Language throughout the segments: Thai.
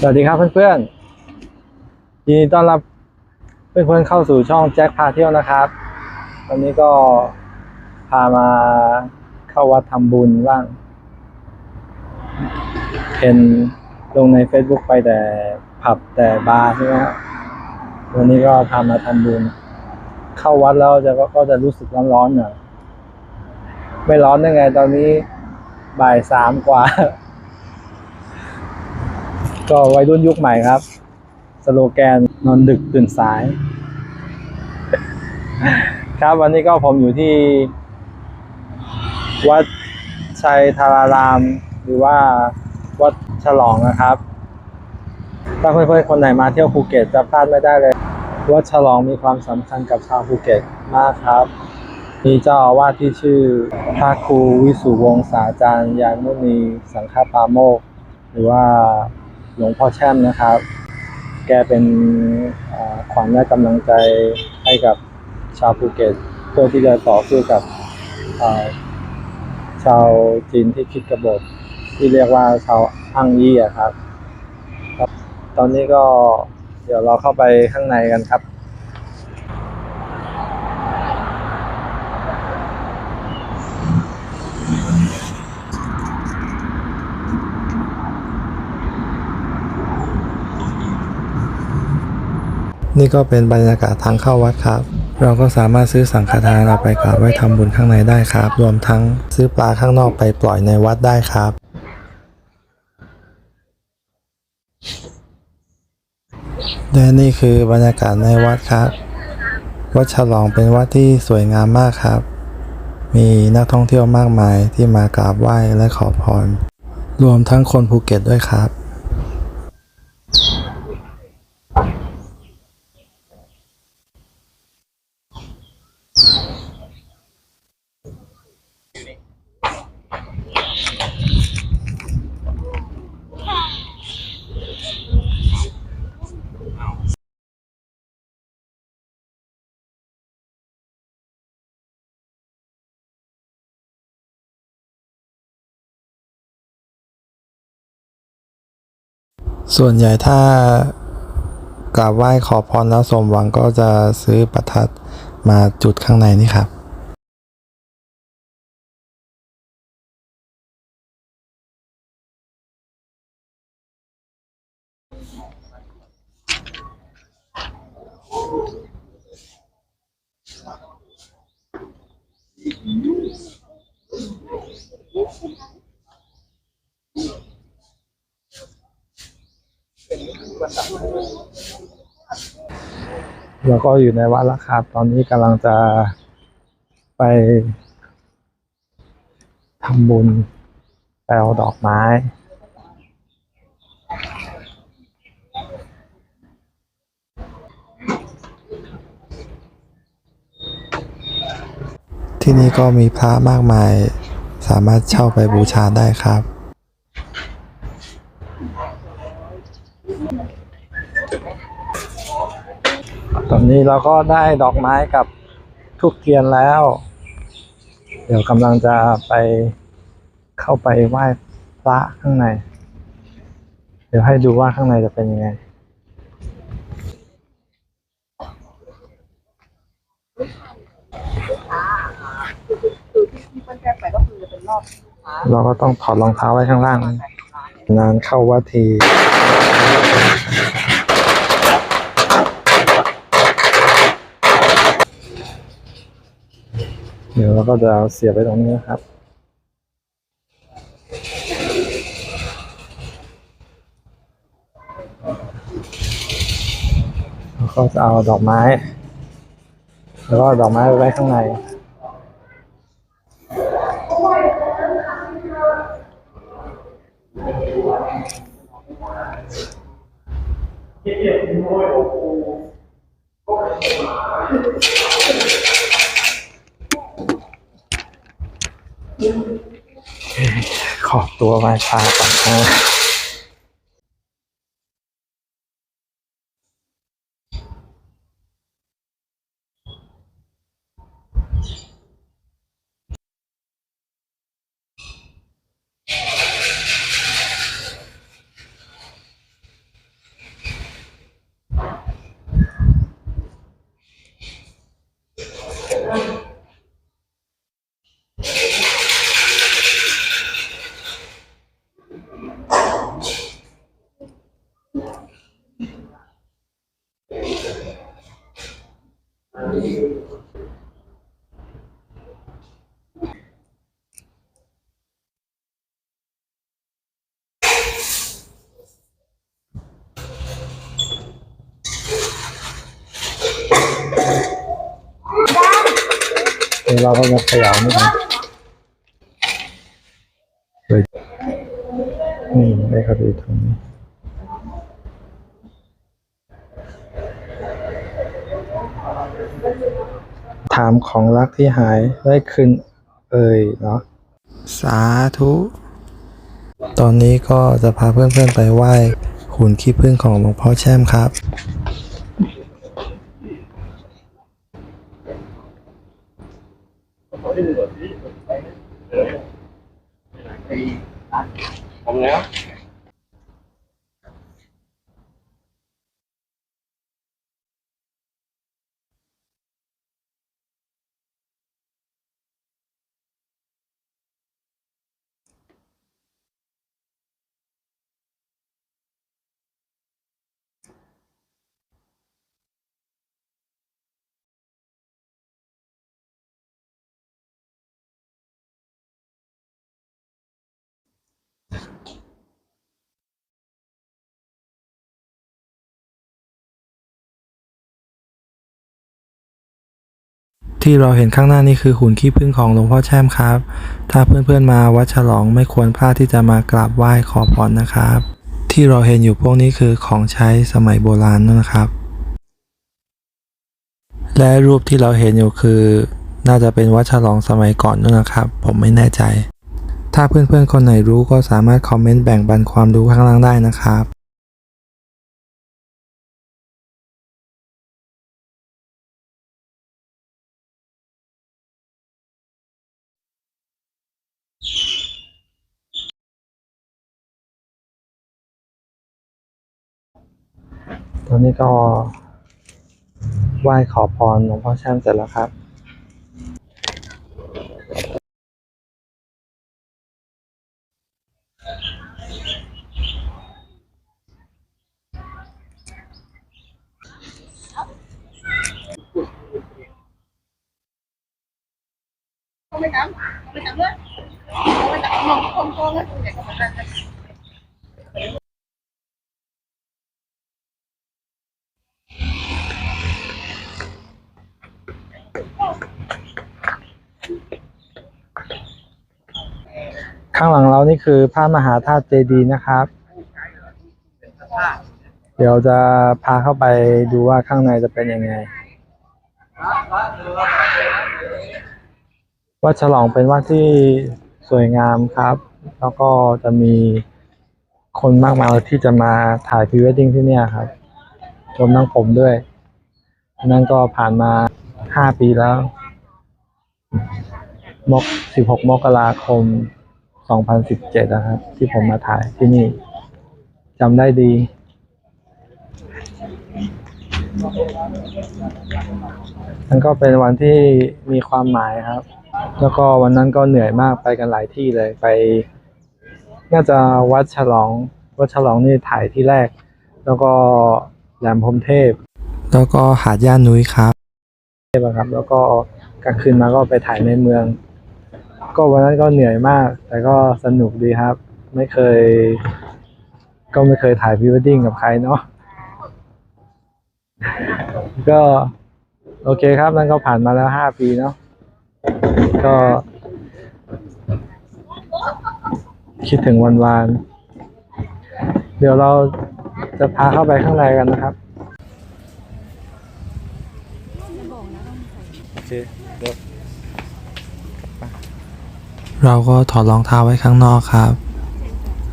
สวัสดีครับเพื่อนๆยินดีต้อนรับเพื่อนๆเข้าสู่ช่องแจ็คพาเที่ยวนะครับวันนี้ก็พามาเข้าวัดทำบุญบ้างเห็นลงใน Facebook ไปแต่ผับแต่บาร์ใช่ไหมครับวันนี้ก็พามาทำบุญ เข้าวัดแล้วจะก็ก็จะรู้สึกร้อนๆหน่อยไม่ร้อนได้ไง ตอนนี้บ่ายสามกว่า ก็วัยรุ่นยุคใหม่ครับ สโลแกนนอนดึกตื่นสาย ครับวันนี้ก็ผมอยู่ที่ วัดชัยธาราราม หรือว่าวัดฉลองนะครับ ถ้าเพื่อนๆคนไหนมาเที่ยวภูเก็ตจะพลาดไม่ได้เลย วัดฉลองมีความสำคัญกับชาวภูเก็ตมากครับ มีเจ้าอาวาสที่ชื่อพระครูวิสุวงศาจารย์ยานุนีสังฆปาโมก หรือว่า หลวงพ่อแช่มนะครับ แกเป็นอ่าขวัญและกำลังใจให้กับชาวภูเก็ตเพื่อที่จะต่อสู้กับชาวจีนที่คิดกบฏที่เรียกว่าชาวอังยี่ครับครับตอนนี้ก็เดี๋ยวเราเข้าไปข้างในกันครับ นี่ก็เป็นบรรยากาศทางเข้าวัดครับ เราก็สามารถซื้อสังฆทานเอาไปกราบไหว้ทำบุญข้างในได้ครับ รวมทั้งซื้อปลาข้างนอกไปปล่อยในวัดได้ครับ และนี่คือบรรยากาศในวัดครับ วัดฉลองเป็นวัดที่สวยงามมากครับ มีนักท่องเที่ยวมากมายที่มากราบไหว้และขอพร รวมทั้งคนภูเก็ตด้วยครับ ส่วนใหญ่ถ้ากราบไหว้ขอพรแล้วสมหวังก็จะซื้อประทัดมาจุดข้างในนี่ครับ แล้วก็อยู่ในวัดแล้วครับตอนนี้กำลังจะไปทำบุญไปเอาดอกไม้ที่นี่ก็มีพระมากมาย สามารถเช่าไปบูชาได้ครับ ตอนนี้เราก็ได้ดอกไม้กับทุกเทียนแล้ว เดี๋ยวกำลังจะไปเข้าไปไหว้พระข้างใน เดี๋ยวให้ดูว่าข้างในจะเป็นยังไงเราเราก็ต้องถอดรองเท้าไว้ข้างล่าง นานเข้าวัดที เดี๋ยวเราก็จะเอาเสียบไปตรงนี้นะครับ แล้วก็จะเอาดอกไม้ แล้วก็ดอกไม้ไว้ข้างในขอตัว ตัว้พระก่อนนะ เดี๋ยวเราก็จะขย่านิดนึงนี่ได้เข้าไปตรงนี้ ถามของรักที่หายได้คืนเอ่ยเนาะสาธุ ตอนนี้ก็จะพาเพื่อนๆไปไหว้หุ่นขี้ผึ้งของหลวงพ่อแช่มครับ ที่เราเห็นข้างหน้านี่คือหุ่นขี้ผึ้งของหลวงพ่อแช่มครับ ถ้าเพื่อนๆมาวัดฉลองไม่ควรพลาดที่จะมากราบไหว้ขอพรนะครับ ที่เราเห็นอยู่พวกนี้คือของใช้สมัยโบราณนนะครับ และรูปที่เราเห็นอยู่คือ น่าจะเป็นวัดฉลองสมัยก่อนนั่นนะครับ ผมไม่แน่ใจ ถ้าเพื่อนๆคนไหนรู้ก็สามารถคอมเมนต์แบ่งปันความรู้ข้างล่างได้นะครับ ตอนนี้ก็ไหว้ขอพรหลวงพ่อแช่มเสร็จแล้วครับไม่จำไม่จำเลยไม่จำมองคงคงเลย ข้างหลังเรานี่คือพระมหาธาตุเจดีย์นะครับ เดี๋ยวจะพาเข้าไปดูว่าข้างในจะเป็นยังไง วัดฉลองเป็นวัดที่สวยงามครับ แล้วก็จะมีคนมากมายที่จะมาถ่ายพรีเวดดิ้งที่เนี่ยครับรวมทั้งผมด้วยนั่นก็ผ่านมาห้าปีแล้ว มกสิบหกมกราคม สองพันะครับ ที่ผมมาถ่ายที่นี่จำได้ดีมันก็เป็นวันที่มีความหมายครับ แล้วก็วันนั้นก็เหนื่อยมากไปกันหลายที่เลยไป น่าจะวัดฉลอง วัดฉลองนี่ถ่ายที่แรก แล้วก็แหลมพรมเทพ แล้วก็หาดย่านนุ้ยครับเทพอะครับแล้วก็กลางคืนมาก็ไปถ่ายในเมือง ก็วันนั้นก็เหนื่อยมาก แต่ก็สนุกดีครับ ไม่เคย ก็ไม่เคยถ่ายพรีเวดดิ้งกับใครเนาะก็โอเคครับ นั่นก็ผ่านมาแล้วห้าปีเนาะก็ คิดถึงวันวาน เดี๋ยวเราจะพาเข้าไปข้างในกันนะครับ โอเคเดี๋ยว เราก็ถอดรองเท้าไว้ข้างนอกครับ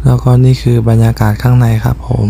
แล้วก็นี่คือบรรยากาศข้างในครับผม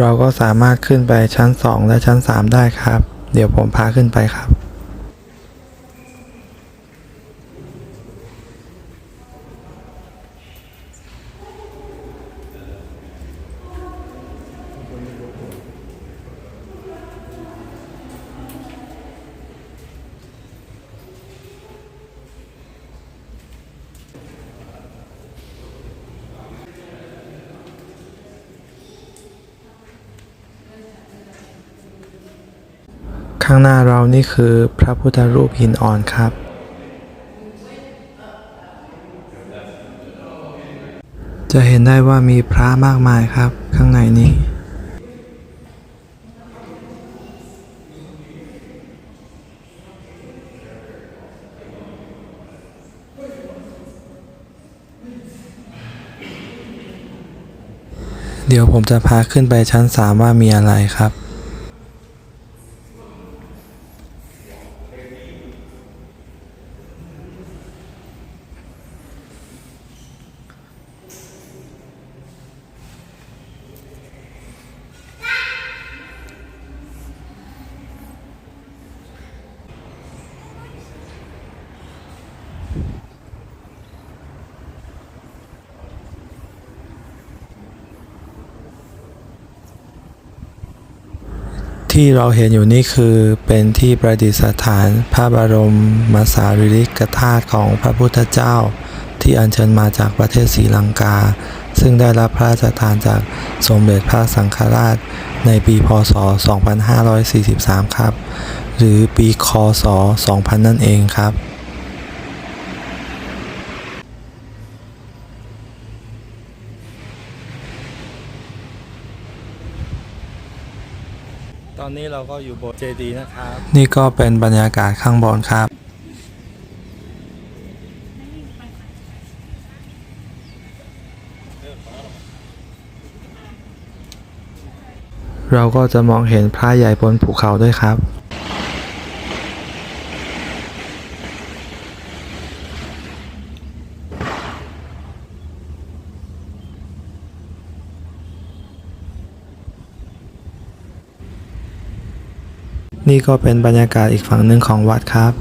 เราก็สามารถขึ้นไปชั้น 2 และชั้น 3 ได้ครับ เดี๋ยวผมพาขึ้นไปครับ ข้างหน้าเรานี่คือพระพุทธรูปหินอ่อนครับ จะเห็นได้ว่ามีพระมากมายครับ ข้างในนี้ เดี๋ยวผมจะพาขึ้นไปชั้น 3 ว่ามีอะไรครับ ที่เราเห็นอยู่นี่คือเป็นที่ประดิษฐานพระบรมมาสารีริกธาตุของพระพุทธเจ้า ที่อัญเชิญมาจากประเทศศรีลังกา ซึ่งได้รับพระราชทานจากสมเด็จพระสังฆราชในปีพศ 2543 ครับ หรือปีคศ 2000 นั่นเองครับ อนนี้เราก็อยู่โบสถ์เจดีนะครับ นี่ก็เป็นบรรยากาศข้างบนครับ เราก็จะมองเห็นพระใหญ่บนภูเขาด้วยครับ นี่ก็เป็นบรรยากาศอีกฝั่งหนึ่งของวัดครับ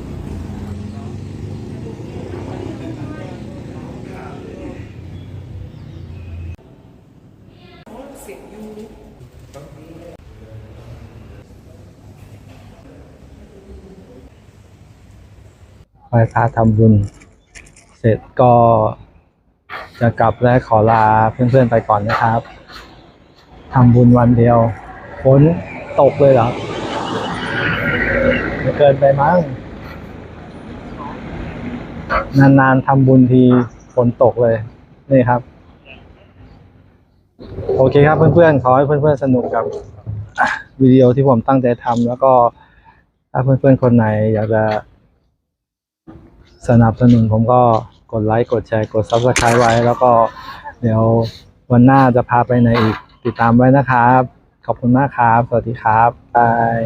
ไหว้พระทำบุญ เสร็จก็จะกลับและขอลาเพื่อนๆไปก่อนนะครับทำบุญวันเดียวฝนตกเลยเหรอ เกินไปมั้ง นานๆทำบุญทีฝนตกเลย นี่ครับ โอเคครับเพื่อนๆ ขอให้เพื่อนๆ สนุกกับวิดีโอที่ผมตั้งใจทำแล้วก็ถ้าเพื่อนๆ คนไหนอยากจะสนับสนุนผมก็กดไลค์ กดแชร์ กด Subscribe ไว้ แล้วก็เดี๋ยววันหน้าจะพาไปไหนอีก ติดตามไว้นะครับ ขอบคุณมากครับ สวัสดีครับ บาย